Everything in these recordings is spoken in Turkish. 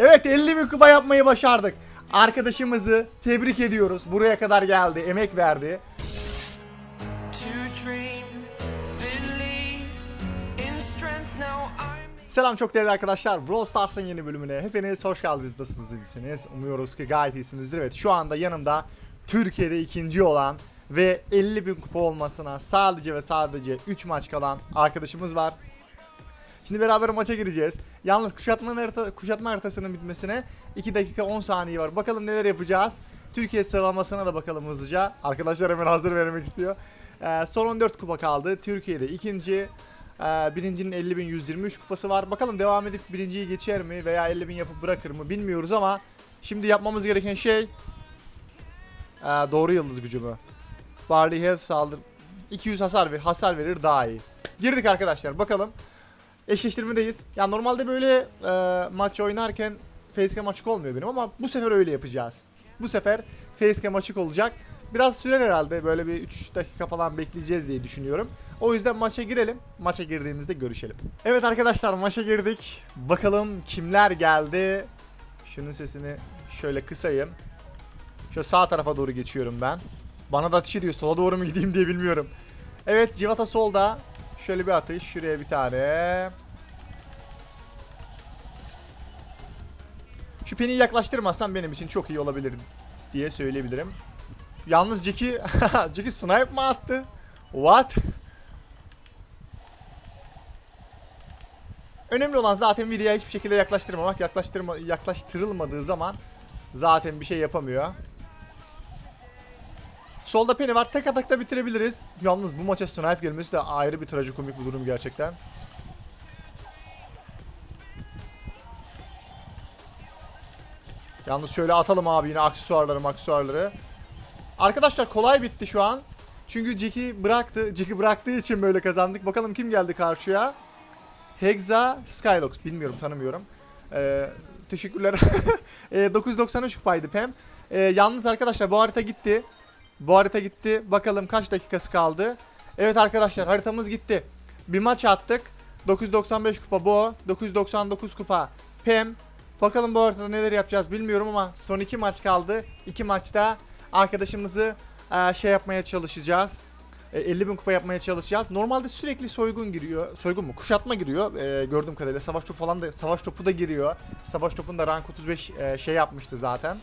Evet 50 bin kupa yapmayı başardık. Arkadaşımızı tebrik ediyoruz. Buraya kadar geldi, emek verdi. Selam çok değerli arkadaşlar. Brawl Stars'ın yeni bölümüne hepiniz hoş geldiniz. Nasılsınız iyi misiniz? Umuyoruz ki gayet iyisinizdir. Evet şu anda yanımda Türkiye'de ikinci olan ve 50 bin kupa olmasına sadece ve sadece 3 maç kalan arkadaşımız var. Şimdi beraber maça gireceğiz. Yalnız kuşatma, harita, kuşatma haritasının bitmesine 2 dakika 10 saniye var. Bakalım neler yapacağız. Türkiye sıralamasına da bakalım hızlıca. Arkadaşlar hemen hazır vermek istiyor. Ee, son 14 kupa kaldı. Türkiye'de ikinci. Ee, birincinin 50.123 kupası var. Bakalım devam edip birinciyi geçer mi veya 50.000 yapıp bırakır mı bilmiyoruz ama şimdi yapmamız gereken şey ee, doğru yıldız gücü mü? Barley Health saldır 200 hasar ve hasar verir daha iyi. Girdik arkadaşlar bakalım. Eşleştirmedeyiz. Ya normalde böyle e, maç oynarken facecam açık olmuyor benim ama bu sefer öyle yapacağız. Bu sefer facecam açık olacak. Biraz sürer herhalde böyle bir 3 dakika falan bekleyeceğiz diye düşünüyorum. O yüzden maça girelim. Maça girdiğimizde görüşelim. Evet arkadaşlar maça girdik. Bakalım kimler geldi. Şunun sesini şöyle kısayım. Şöyle sağ tarafa doğru geçiyorum ben. Bana da ateş ediyor. Sola doğru mu gideyim diye bilmiyorum. Evet Civata solda. Şöyle bir atış. Şuraya bir tane. Şu peniyi yaklaştırmazsam benim için çok iyi olabilir diye söyleyebilirim. Yalnız Jackie, Jackie snipe mı attı? What? Önemli olan zaten videoya hiçbir şekilde yaklaştırmamak. Yaklaştırma, yaklaştırılmadığı zaman zaten bir şey yapamıyor. Solda Penny var. Tek atakta bitirebiliriz. Yalnız bu maça snipe gelmesi de ayrı bir trajikomik bir durum gerçekten. Yalnız şöyle atalım abi yine aksesuarları aksesuarları. Arkadaşlar kolay bitti şu an. Çünkü Jack'i bıraktı. Jack'i bıraktığı için böyle kazandık. Bakalım kim geldi karşıya. Hexa Skylox. Bilmiyorum tanımıyorum. Ee, teşekkürler. ee, 993 kupaydı Pem. Ee, yalnız arkadaşlar bu harita gitti. Bu harita gitti. Bakalım kaç dakikası kaldı. Evet arkadaşlar haritamız gitti. Bir maç attık. 995 kupa Bo. 999 kupa Pem. Bakalım bu haritada neler yapacağız bilmiyorum ama son iki maç kaldı. İki maçta arkadaşımızı e, şey yapmaya çalışacağız. E, 50 bin kupa yapmaya çalışacağız. Normalde sürekli soygun giriyor. Soygun mu? Kuşatma giriyor. E, gördüğüm kadarıyla savaş topu falan da savaş topu da giriyor. Savaş topunda rank 35 e, şey yapmıştı zaten.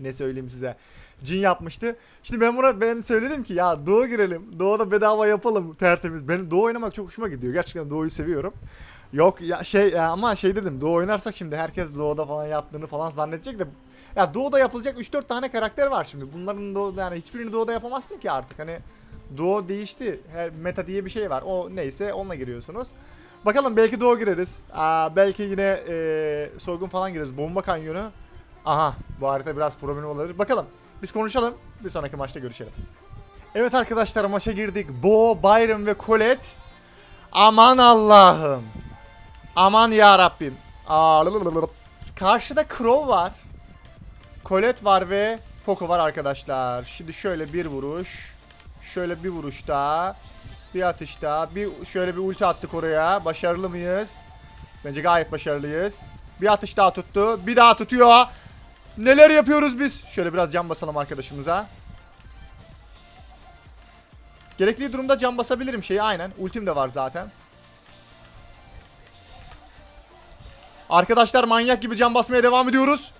Ne söyleyeyim size. Cin yapmıştı. Şimdi ben buna ben söyledim ki ya Doğu girelim. Doğu'da bedava yapalım tertemiz. Benim Doğu oynamak çok hoşuma gidiyor. Gerçekten Doğu'yu seviyorum. Yok ya şey ya ama şey dedim Doğu oynarsak şimdi herkes Doğu'da falan yaptığını falan zannedecek de ya Doğu'da yapılacak 3-4 tane karakter var şimdi. Bunların Doğu'da yani hiçbirini Doğu'da yapamazsın ki artık. Hani Doğu değişti. Her meta diye bir şey var. O neyse onunla giriyorsunuz. Bakalım belki Doğu gireriz. Aa, belki yine e, soygun falan gireriz. Bomba kanyonu. Aha bu harita biraz problem olabilir. Bakalım biz konuşalım. Bir sonraki maçta görüşelim. Evet arkadaşlar maça girdik. Bo, Byron ve Colette. Aman Allah'ım. Aman ya Rabbim. Karşıda Crow var. Colette var ve Poco var arkadaşlar. Şimdi şöyle bir vuruş. Şöyle bir vuruş daha. Bir atış daha. Bir şöyle bir ulti attık oraya. Başarılı mıyız? Bence gayet başarılıyız. Bir atış daha tuttu. Bir daha tutuyor. Neler yapıyoruz biz? Şöyle biraz cam basalım arkadaşımıza. Gerekli durumda cam basabilirim şeyi aynen. Ultim de var zaten. Arkadaşlar manyak gibi cam basmaya devam ediyoruz.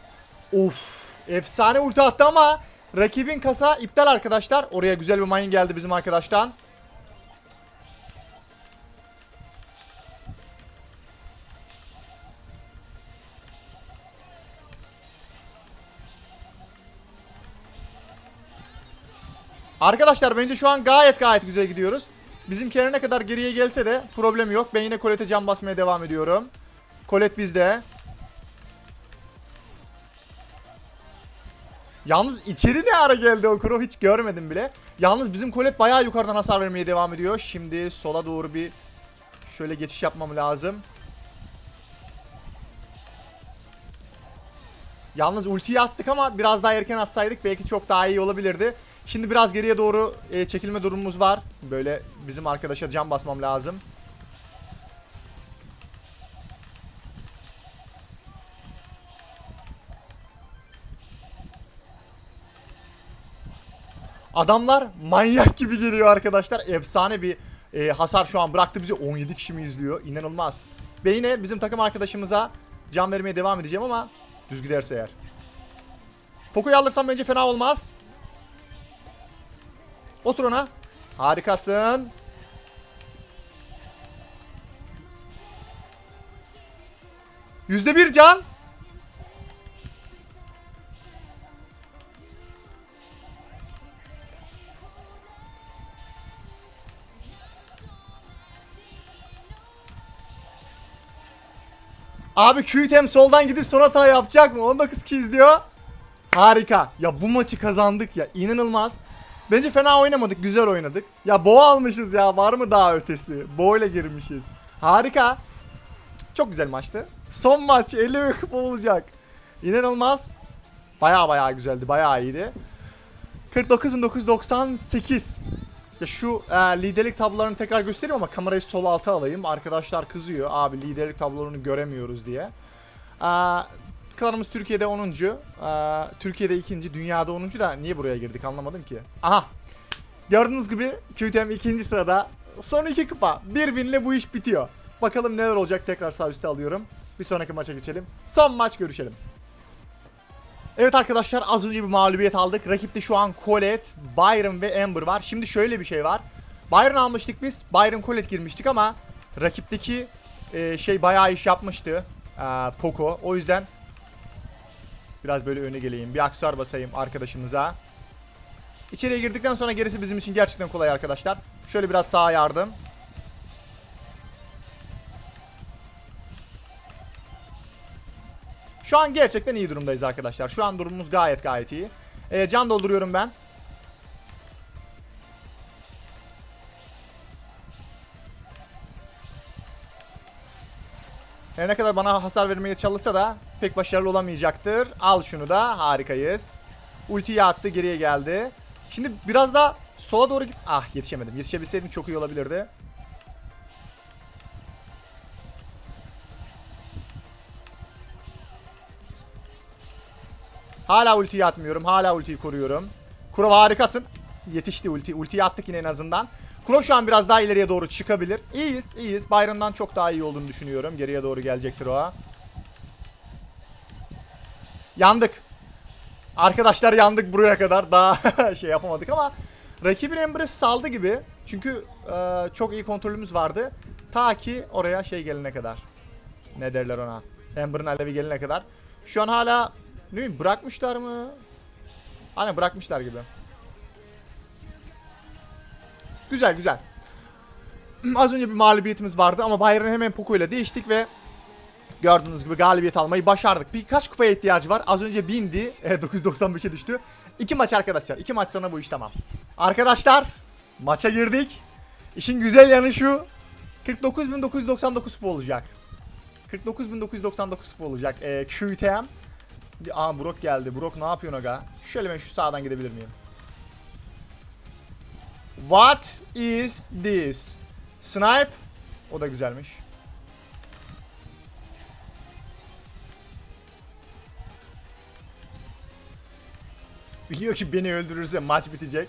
Of. Efsane ulti attı ama rakibin kasa iptal arkadaşlar. Oraya güzel bir mayın geldi bizim arkadaştan. Arkadaşlar bence şu an gayet gayet güzel gidiyoruz. Bizimkiler ne kadar geriye gelse de problem yok. Ben yine Colette'e can basmaya devam ediyorum. Colette bizde. Yalnız içeri ne ara geldi o Crow hiç görmedim bile. Yalnız bizim Colette bayağı yukarıdan hasar vermeye devam ediyor. Şimdi sola doğru bir şöyle geçiş yapmam lazım. Yalnız ultiyi attık ama biraz daha erken atsaydık belki çok daha iyi olabilirdi. Şimdi biraz geriye doğru e, çekilme durumumuz var. Böyle bizim arkadaşa cam basmam lazım. Adamlar manyak gibi geliyor arkadaşlar. Efsane bir e, hasar şu an bıraktı bizi. 17 kişi mi izliyor? İnanılmaz. Ve yine bizim takım arkadaşımıza can vermeye devam edeceğim ama düz giderse eğer. Poco'yu alırsam bence fena olmaz. Otur ona. Harikasın. Yüzde bir can. Abi QTM soldan gidip son hata yapacak mı? 19 kişi izliyor. Harika. Ya bu maçı kazandık ya. inanılmaz. Bence fena oynamadık. Güzel oynadık. Ya Bo almışız ya. Var mı daha ötesi? Bo ile girmişiz. Harika. Çok güzel maçtı. Son maç 50 bin kupa olacak. İnanılmaz. Baya baya güzeldi. Baya iyiydi. 49.998. Ya şu e, liderlik tablolarını tekrar göstereyim ama kamerayı sol alta alayım. Arkadaşlar kızıyor. Abi liderlik tablolarını göremiyoruz diye. E, kanalımız Türkiye'de 10. E, Türkiye'de 2. Dünyada 10. da niye buraya girdik anlamadım ki. Aha. Gördüğünüz gibi QTM 2. sırada. Son 2 kupa. Bir winle bu iş bitiyor. Bakalım neler olacak tekrar sağ üstte alıyorum. Bir sonraki maça geçelim. Son maç görüşelim. Evet arkadaşlar az önce bir mağlubiyet aldık. Rakipte şu an Colette, Byron ve Amber var. Şimdi şöyle bir şey var. Byron almıştık biz. Byron Colette girmiştik ama rakipteki e, şey bayağı iş yapmıştı. E, Poco. O yüzden biraz böyle öne geleyim. Bir aksesuar basayım arkadaşımıza. İçeriye girdikten sonra gerisi bizim için gerçekten kolay arkadaşlar. Şöyle biraz sağa yardım. Şu an gerçekten iyi durumdayız arkadaşlar. Şu an durumumuz gayet gayet iyi. Ee, can dolduruyorum ben. Her ne kadar bana hasar vermeye çalışsa da pek başarılı olamayacaktır. Al şunu da harikayız. Ultiyi attı geriye geldi. Şimdi biraz da sola doğru git. Ah yetişemedim. Yetişebilseydim çok iyi olabilirdi. Hala ultiyi atmıyorum. Hala ultiyi koruyorum. Kurov harikasın. Yetişti ulti. Ultiyi attık yine en azından. Kurov şu an biraz daha ileriye doğru çıkabilir. İyiyiz, iyiyiz. Byron'dan çok daha iyi olduğunu düşünüyorum. Geriye doğru gelecektir o. Yandık. Arkadaşlar yandık buraya kadar. Daha şey yapamadık ama rakibin Ember'ı saldı gibi. Çünkü e, çok iyi kontrolümüz vardı. Ta ki oraya şey gelene kadar. Ne derler ona? Ember'ın alevi gelene kadar. Şu an hala ne bırakmışlar mı? Hani bırakmışlar gibi. Güzel güzel. Az önce bir mağlubiyetimiz vardı ama Bayern'i hemen Poco ile değiştik ve gördüğünüz gibi galibiyet almayı başardık. Birkaç kupaya ihtiyacı var. Az önce bindi. E, 995'e düştü. İki maç arkadaşlar. İki maç sonra bu iş tamam. Arkadaşlar maça girdik. İşin güzel yanı şu. 49.999 kupa olacak. 49.999 kupa olacak. E, QTM. Aa Brock geldi. Brock ne yapıyorsun aga? Şöyle ben şu sağdan gidebilir miyim? What is this? Snipe. O da güzelmiş. Biliyor ki beni öldürürse maç bitecek.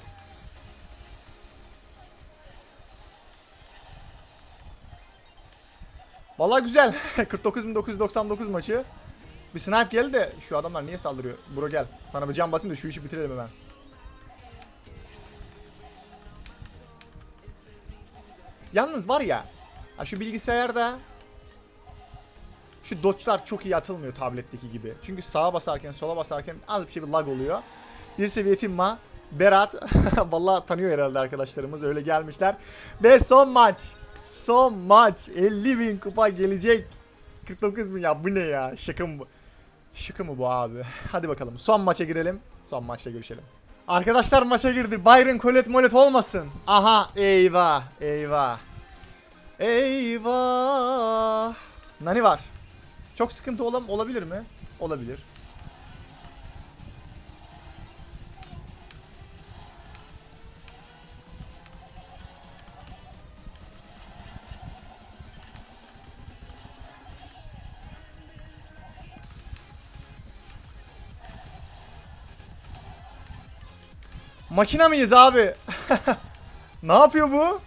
Vallahi güzel. 49.999 maçı. Bir snipe geldi de şu adamlar niye saldırıyor? Bro gel. Sana bir can basayım da şu işi bitirelim hemen. Yalnız var ya. Ha şu bilgisayarda şu dodge'lar çok iyi atılmıyor tabletteki gibi. Çünkü sağa basarken sola basarken az bir şey bir lag oluyor. Bir seviye Timma, Berat vallahi tanıyor herhalde arkadaşlarımız öyle gelmişler. Ve son maç. Son maç. 50 bin kupa gelecek. 49 bin ya bu ne ya? Şaka mı? Şaka mı bu abi? Hadi bakalım son maça girelim. Son maçta görüşelim. Arkadaşlar maça girdi. Byron Colette Molet olmasın. Aha eyvah eyvah. Eyvah. Nani var? Çok sıkıntı olam olabilir mi? Olabilir. Makine miyiz abi? ne yapıyor bu?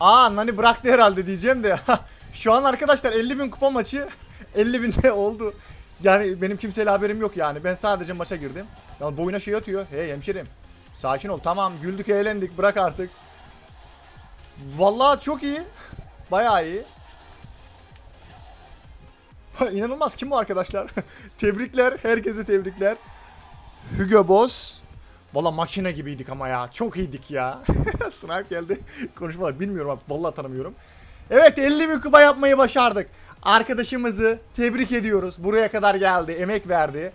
Aa Nani bıraktı herhalde diyeceğim de. Şu an arkadaşlar 50 bin kupa maçı 50 binde oldu. Yani benim kimseyle haberim yok yani. Ben sadece maça girdim. Ya boyuna şey atıyor. Hey hemşerim. Sakin ol. Tamam güldük eğlendik. Bırak artık. Vallahi çok iyi. Bayağı iyi. İnanılmaz kim bu arkadaşlar? tebrikler. Herkese tebrikler. Hugo Boss. Valla makine gibiydik ama ya. Çok iyiydik ya. Snipe geldi. Konuşmalar bilmiyorum abi. Vallahi tanımıyorum. Evet 50 bin kupa yapmayı başardık. Arkadaşımızı tebrik ediyoruz. Buraya kadar geldi. Emek verdi.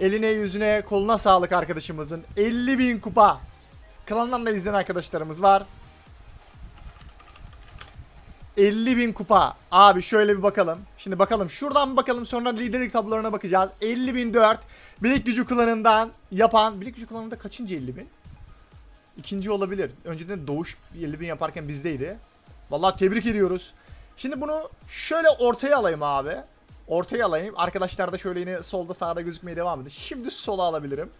Eline yüzüne koluna sağlık arkadaşımızın. 50 bin kupa. Klandan da izleyen arkadaşlarımız var. 50 bin kupa. Abi şöyle bir bakalım. Şimdi bakalım şuradan bakalım sonra liderlik tablolarına bakacağız. 50 bin 4. Bilik gücü klanından yapan. Bilik gücü klanında kaçıncı 50 bin? İkinci olabilir. Önceden Doğuş 50 bin yaparken bizdeydi. Vallahi tebrik ediyoruz. Şimdi bunu şöyle ortaya alayım abi. Ortaya alayım. Arkadaşlar da şöyle yine solda sağda gözükmeye devam edin. Şimdi sola alabilirim.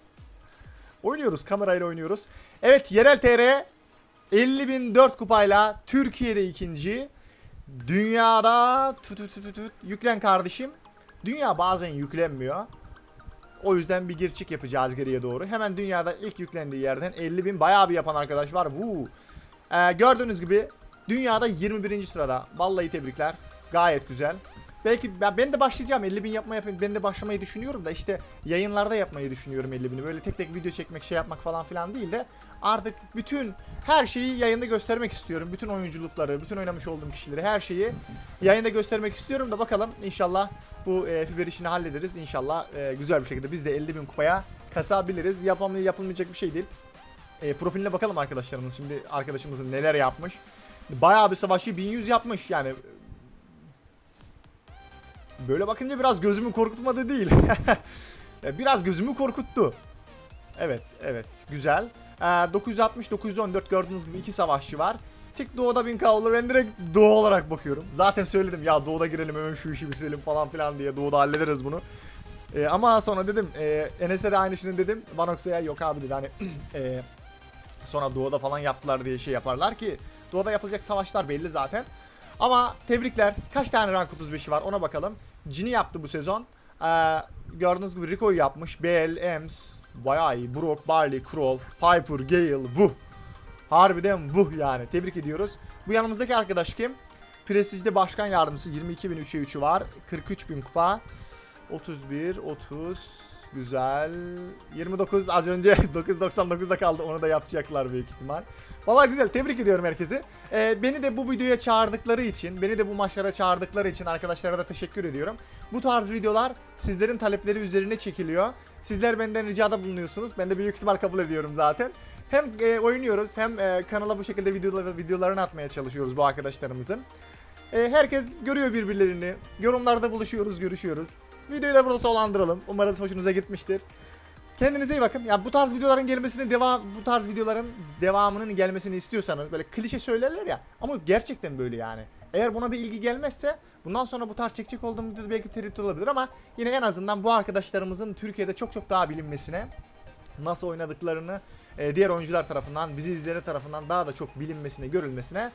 Oynuyoruz. Kamerayla oynuyoruz. Evet yerel TR 50.004 kupayla Türkiye'de ikinci. Dünyada tut tut tut tut. yüklen kardeşim. Dünya bazen yüklenmiyor. O yüzden bir gir çık yapacağız geriye doğru. Hemen dünyada ilk yüklendiği yerden 50.000 bayağı bir yapan arkadaş var. Woo. Ee, gördüğünüz gibi dünyada 21. sırada. Vallahi tebrikler. Gayet güzel. Belki ben, ben de başlayacağım 50 bin yapmaya ben de başlamayı düşünüyorum da işte yayınlarda yapmayı düşünüyorum 50 bini. Böyle tek tek video çekmek şey yapmak falan filan değil de artık bütün her şeyi yayında göstermek istiyorum. Bütün oyunculukları, bütün oynamış olduğum kişileri her şeyi yayında göstermek istiyorum da bakalım inşallah bu e, fiber işini hallederiz. İnşallah e, güzel bir şekilde biz de 50 bin kupaya kasabiliriz. Yapamay yapılmayacak bir şey değil. E, profiline bakalım arkadaşlarımız. Şimdi arkadaşımızın neler yapmış. Bayağı bir savaşı 1100 yapmış yani. Böyle bakınca biraz gözümü korkutmadı değil. Biraz gözümü korkuttu. Evet, evet. Güzel. Ee, 960-914 gördüğünüz gibi iki savaşçı var. Tik doğuda 1000 kavlu ben direkt doğu olarak bakıyorum. Zaten söyledim ya doğuda girelim hemen şu işi bitirelim falan filan diye doğuda hallederiz bunu. Ee, ama sonra dedim e, Enes'e de aynısını dedim. Vanox'a yok abi dedi hani e, sonra doğuda falan yaptılar diye şey yaparlar ki doğuda yapılacak savaşlar belli zaten. Ama tebrikler. Kaç tane rank 35'i var ona bakalım. Cini yaptı bu sezon. Ee, gördüğünüz gibi Rico'yu yapmış. Bell, Ems, bayağı iyi. Brock, Barley, Crow, Piper, Gale, Vuh. Harbiden vuh yani. Tebrik ediyoruz. Bu yanımızdaki arkadaş kim? Prestijde başkan yardımcısı 22.000 3'e 3'ü var. 43.000 kupa. 31, 30, güzel. 29 az önce 9.99'da kaldı. Onu da yapacaklar büyük ihtimal. Vallahi güzel. Tebrik ediyorum herkesi. Ee, beni de bu videoya çağırdıkları için, beni de bu maçlara çağırdıkları için arkadaşlara da teşekkür ediyorum. Bu tarz videolar sizlerin talepleri üzerine çekiliyor. Sizler benden ricada bulunuyorsunuz. Ben de büyük ihtimal kabul ediyorum zaten. Hem e, oynuyoruz hem e, kanala bu şekilde videoları, videolarını atmaya çalışıyoruz bu arkadaşlarımızın. E, herkes görüyor birbirlerini. Yorumlarda buluşuyoruz, görüşüyoruz. Videoyu da burada sonlandıralım. Umarım hoşunuza gitmiştir. Kendinize iyi bakın. Ya bu tarz videoların gelmesini devam bu tarz videoların devamının gelmesini istiyorsanız böyle klişe söylerler ya ama gerçekten böyle yani. Eğer buna bir ilgi gelmezse bundan sonra bu tarz çekecek olduğum videoda belki tereddüt olabilir ama yine en azından bu arkadaşlarımızın Türkiye'de çok çok daha bilinmesine nasıl oynadıklarını e, diğer oyuncular tarafından, bizi izleyenler tarafından daha da çok bilinmesine, görülmesine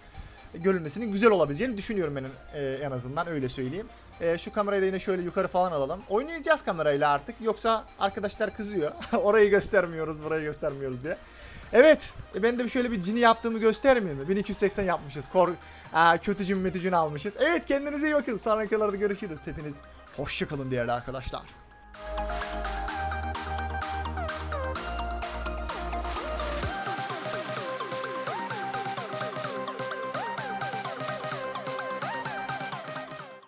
görülmesinin güzel olabileceğini düşünüyorum ben e, en azından öyle söyleyeyim. E, şu kamerayı da yine şöyle yukarı falan alalım. Oynayacağız kamerayla artık yoksa arkadaşlar kızıyor. Orayı göstermiyoruz, burayı göstermiyoruz diye. Evet, e, ben de şöyle bir cini yaptığımı göstermeyeyim mi? 1280 yapmışız. Kor Aa, kötücün mütücün almışız. Evet kendinize iyi bakın. Sonraki görüşürüz. Hepiniz hoşçakalın değerli arkadaşlar.